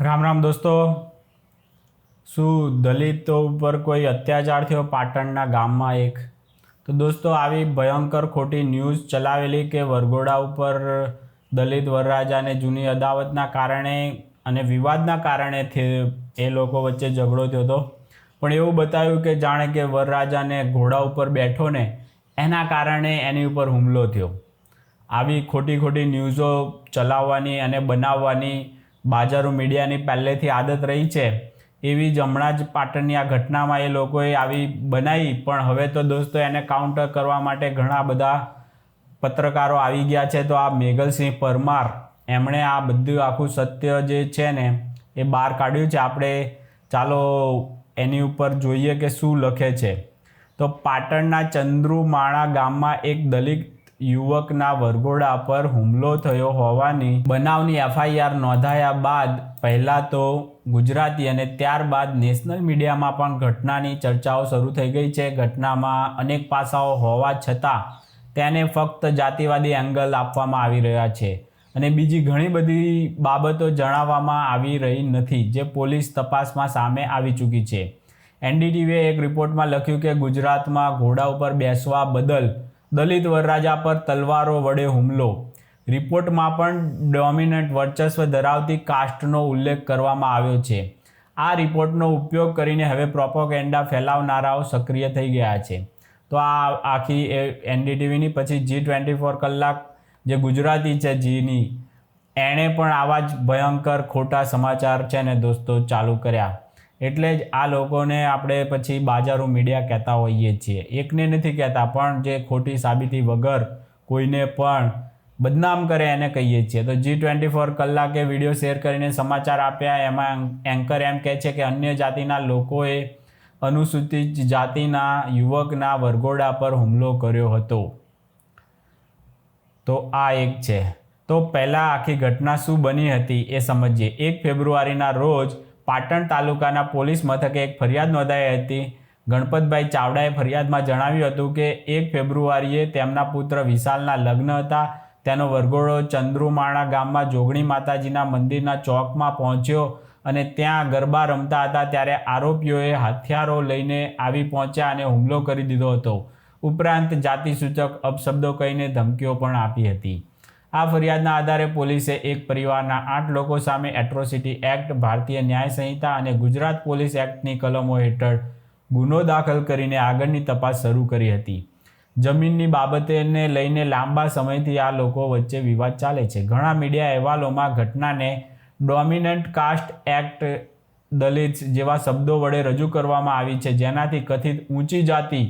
રામ રામ દોસ્તો. શું દલિતો ઉપર કોઈ અત્યાચાર થયો પાટણના ગામમાં એક? તો દોસ્તો, આવી ભયંકર ખોટી ન્યૂઝ ચલાવેલી કે વરઘોડા ઉપર દલિત વરરાજાને જૂની અદાવતના કારણે અને વિવાદના કારણે એ લોકો વચ્ચે ઝઘડો થયો હતો. પણ એવું બતાવ્યું કે જાણે કે વરરાજાને ઘોડા ઉપર બેઠો ને એના કારણે એની ઉપર હુમલો થયો. આવી ખોટી ખોટી ન્યૂઝો ચલાવવાની અને બનાવવાની બાજારો મીડિયાની પહેલેથી આદત રહી છે. એવી જ હમણાં જ પાટણની આ ઘટનામાં એ લોકોએ આવી બનાવી, પણ હવે તો દોસ્તો એને કાઉન્ટર કરવા માટે ઘણા બધા પત્રકારો આવી ગયા છે. તો આ મેઘલસિંહ પરમાર, એમણે આ બધું આખું સત્ય જે છે ને, એ બહાર કાઢ્યું છે. આપણે ચાલો એની ઉપર જોઈએ કે શું લખે છે. તો પાટણના ચંદ્રુમાણા ગામમાં એક દલિત યુવકના વરઘોડા પર હુમલો થયો હોવાની બનાવની એફઆઈઆર નોંધાયા બાદ પહેલાં તો ગુજરાતી અને ત્યારબાદ નેશનલ મીડિયામાં પણ ઘટનાની ચર્ચાઓ શરૂ થઈ ગઈ છે. ઘટનામાં અનેક પાસાઓ હોવા છતાં તેને ફક્ત જાતિવાદી એંગલ આપવામાં આવી રહ્યા છે અને બીજી ઘણી બધી બાબતો જણાવવામાં આવી રહી નથી જે પોલીસ તપાસમાં સામે આવી ચૂકી છે. એનડીટીવીએ એક રિપોર્ટમાં લખ્યું કે ગુજરાતમાં ઘોડા ઉપર બેસવા બદલ દલિત વરરાજા પર તલવારો વડે હુમલો. રિપોર્ટમાં પણ ડોમિનન્ટ વર્ચસ્વ ધરાવતી કાસ્ટનો ઉલ્લેખ કરવામાં આવ્યો છે. આ રિપોર્ટનો ઉપયોગ કરીને હવે પ્રોપોગેન્ડા ફેલાવનારાઓ સક્રિય થઈ ગયા છે. તો આ આખી એનડીટીવીની, પછી જી ટ્વેન્ટી ફોર કલાક જે ગુજરાતી છે જીની, એણે પણ આવા જ ભયંકર ખોટા સમાચાર છે ને દોસ્તો ચાલુ કર્યા. એટલે જ આ લોકોને આપણે પછી બાજારો મીડિયા કહેતા હોઈએ છીએ. એકને નથી કહેતા, પણ જે ખોટી સાબિતી વગર કોઈને પણ બદનામ કરે એને કહીએ છીએ. તો જી ટ્વેન્ટી ફોર કલાકે વીડિયો શેર કરીને સમાચાર આપ્યા, એમાં એન્કર એમ કહે છે કે અન્ય જાતિના લોકોએ અનુસૂચિત જાતિના યુવકના વરઘોડા પર હુમલો કર્યો હતો. તો આ એક છે. તો પહેલાં આખી ઘટના શું બની હતી એ સમજીએ. એક ફેબ્રુઆરીના રોજ પાટણ તાલુકાના પોલીસ મથકે એક ફરિયાદ નોંધાઈ હતી. ગણપતભાઈ ચાવડાએ ફરિયાદમાં જણાવ્યું હતું કે, એક ફેબ્રુઆરીએ તેમના પુત્ર વિશાલના લગ્ન હતા. તેનો વરઘોડો ચંદ્રુમાણા ગામમાં જોગણી માતાજીના મંદિરના ચોકમાં પહોંચ્યો અને ત્યાં ગરબા રમતા હતા ત્યારે આરોપીઓએ હથિયારો લઈને આવી પહોંચ્યા અને હુમલો કરી દીધો હતો. ઉપરાંત જાતિસૂચક અપશબ્દો કહીને ધમકીઓ પણ આપી હતી. આ ફરિયાદના આધારે પોલીસે એક પરિવારના આઠ લોકો સામે એટ્રોસિટી એક્ટ, ભારતીય ન્યાય સંહિતા અને ગુજરાત પોલીસ એક્ટની કલમો હેઠળ ગુનો દાખલ કરીને આગળની તપાસ શરૂ કરી હતી. જમીનની બાબતેને લઈને લાંબા સમયથી આ લોકો વચ્ચે વિવાદ ચાલે છે. ઘણા મીડિયા અહેવાલોમાં ઘટનાને ડોમિનન્ટ કાસ્ટ એક્ટ, દલિત જેવા શબ્દો વડે રજૂ કરવામાં આવી છે. જેનાથી કથિત ઊંચી જાતિ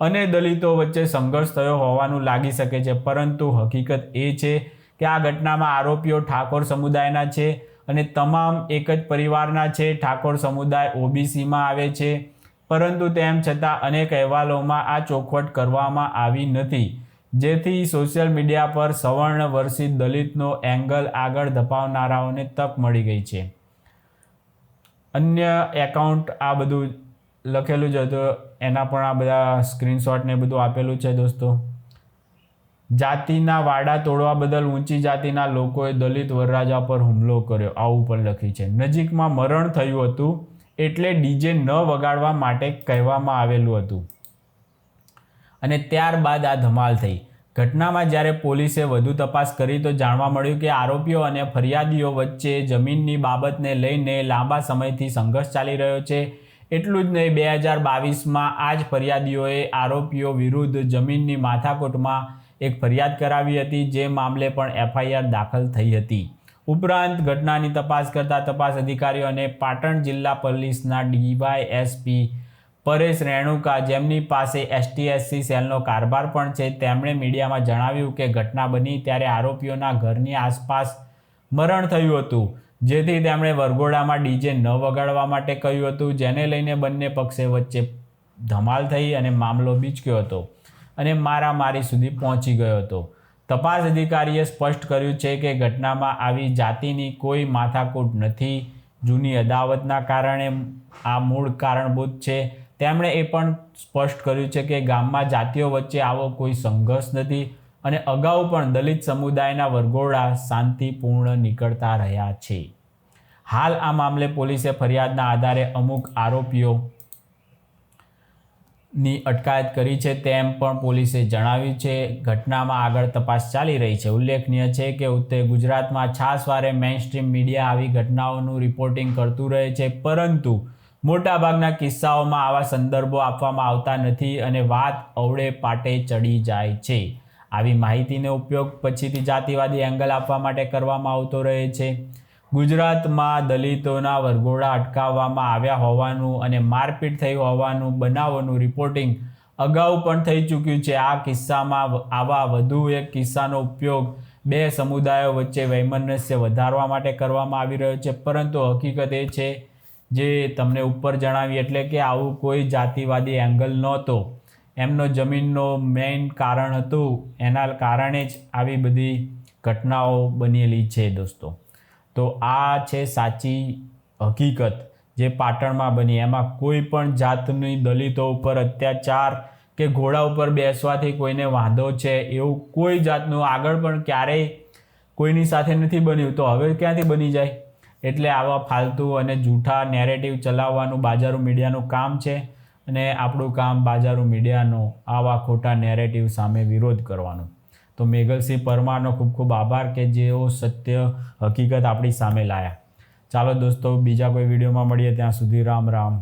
અને દલિતો વચ્ચે સંઘર્ષ થયો હોવાનું લાગી શકે છે. પરંતુ હકીકત એ છે કે આ ઘટનામાં આરોપીઓ ઠાકોર સમુદાયના છે અને તમામ એક જ પરિવારના છે. ઠાકોર સમુદાય ઓબીસીમાં આવે છે. પરંતુ તેમ છતાં અનેક અહેવાલોમાં આ ચોખવટ કરવામાં આવી નથી. જેથી સોશિયલ મીડિયા પર સવર્ણ વર્ષિત દલિતનો એંગલ આગળ ધપાવનારાઓને તક મળી ગઈ છે. અન્ય એકાઉન્ટ આ બધું લખેલું જ હતું. એના પણ આ બધા સ્ક્રીનશોટ ને બધું આપેલું છે દોસ્તો. જાતિના વાડા તોડવા બદલ ઊંચી જાતિના લોકોએ દલિત વરરાજા પર હુમલો કર્યો. આવું પણ લખ્યું છે. નજીકમાં મરણ થયું હતું એટલે ડીજે ન વગાડવા માટે કહેવામાં આવેલું હતું. અને ત્યારબાદ આ ધમાલ થઈ. ઘટનામાં જ્યારે પોલીસે વધુ તપાસ કરી તો જાણવા મળ્યું કે આરોપીઓ અને ફરિયાદીઓ વચ્ચે જમીનની બાબતને લઈને લાંબા સમયથી સંઘર્ષ ચાલી રહ્યો છે. એટલું જ નહીં, બે હજાર બાવીસમાં આ જ ફરિયાદીઓએ આરોપીઓ વિરુદ્ધ જમીનની માથાકોટમાં એક ફરિયાદ કરાવી હતી, જે મામલે પણ એફઆઈઆર દાખલ થઈ હતી. ઉપરાંત ઘટનાની તપાસ કરતા તપાસ અધિકારીઓ અને પાટણ જિલ્લા પોલીસના ડીવાયએસપી પરેશ રેણુકા, જેમની પાસે એસટીએસસી સેલનો કારભાર પણ છે, તેમણે મીડિયામાં જણાવ્યું કે ઘટના બની ત્યારે આરોપીઓના ઘરની આસપાસ મરણ થયું હતું. જેથી તેમણે વરઘોડામાં ડીજે ન વગાડવા માટે કહ્યું હતું, જેને લઈને બંને પક્ષે વચ્ચે ધમાલ થઈ અને મામલો બીચક્યો હતો અને મારામારી સુધી પહોંચી ગયો હતો. તપાસ અધિકારીએ સ્પષ્ટ કર્યું છે કે ઘટનામાં આવી જાતિની કોઈ માથાકૂટ નથી. જૂની અદાવતના કારણે આ મૂળ કારણભૂત છે. તેમણે એ પણ સ્પષ્ટ કર્યું છે કે ગામમાં જાતિઓ વચ્ચે આવો કોઈ સંઘર્ષ નથી. અને અગાઉ પણ દલિત સમુદાયના વરઘોડા શાંતિપૂર્ણ નીકળતા રહ્યા છે. હાલ આ મામલે પોલીસે ફરિયાદના આધારે અમુક આરોપીઓ ની અટકાયત કરી છે તેમ પણ પોલીસે જણાવ્યું છે. ઘટનામાં આગળ તપાસ ચાલી રહી છે. ઉલ્લેખનીય છે કે ઉત્તર ગુજરાતમાં છાસવારે મેઇનસ્ટ્રીમ મીડિયા આવી ઘટનાઓનું રિપોર્ટિંગ કરતું રહે છે, પરંતુ મોટાભાગના કિસ્સાઓમાં આવા સંદર્ભો આપવામાં આવતા નથી અને વાત અવળે પાટે ચડી જાય છે. આવી માહિતીનો ઉપયોગ પછીથી જાતિવાદી એંગલ આપવા માટે કરવામાં આવતો રહે છે. ગુજરાતમાં દલિતોના વરઘોડા અટકાવવામાં આવ્યા હોવાનું અને મારપીટ થઈ હોવાનું, બનાવોનું રિપોર્ટિંગ અગાઉ પણ થઈ ચૂક્યું છે. આ કિસ્સામાં આવા વધુ એક કિસ્સાનો ઉપયોગ બે સમુદાયો વચ્ચે વૈમનસ્ય વધારવા માટે કરવામાં આવી રહ્યો છે. પરંતુ હકીકત એ છે, જે તમને ઉપર જણાવી, એટલે કે આવું કોઈ જાતિવાદી એંગલ નહોતો. એમનો જમીનનો મેઇન કારણ હતું, એના કારણે જ આવી બધી ઘટનાઓ બનેલી છે દોસ્તો. તો આ છે સાચી હકીકત જે પાટણમાં બની. એમાં કોઈ પણ જાતની દલિતો ઉપર અત્યાચાર કે ઘોડા ઉપર બેસવાથી કોઈને વાંધો છે એવું કોઈ જાતનું આગળ પણ ક્યારેય કોઈની સાથે નથી બન્યું. તો હવે ક્યાંથી બની જાય? એટલે આવા ફાલતુ અને જૂઠા નેરેટિવ ચલાવવાનું, બાજારું મીડિયાનું કામ છે. અને આપણું કામ બાજારું મીડિયાનો આવા ખોટા નેરેટિવ સામે વિરોધ કરવાનો. તો મેઘલસિંહ પરમારનો ખૂબ ખૂબ આભાર કે જેઓ સત્ય, હકીકત આપણી સામે લાયા. ચાલો દોસ્તો, બીજા કોઈ વિડીયોમાં મળીએ ત્યાં સુધી રામ રામ.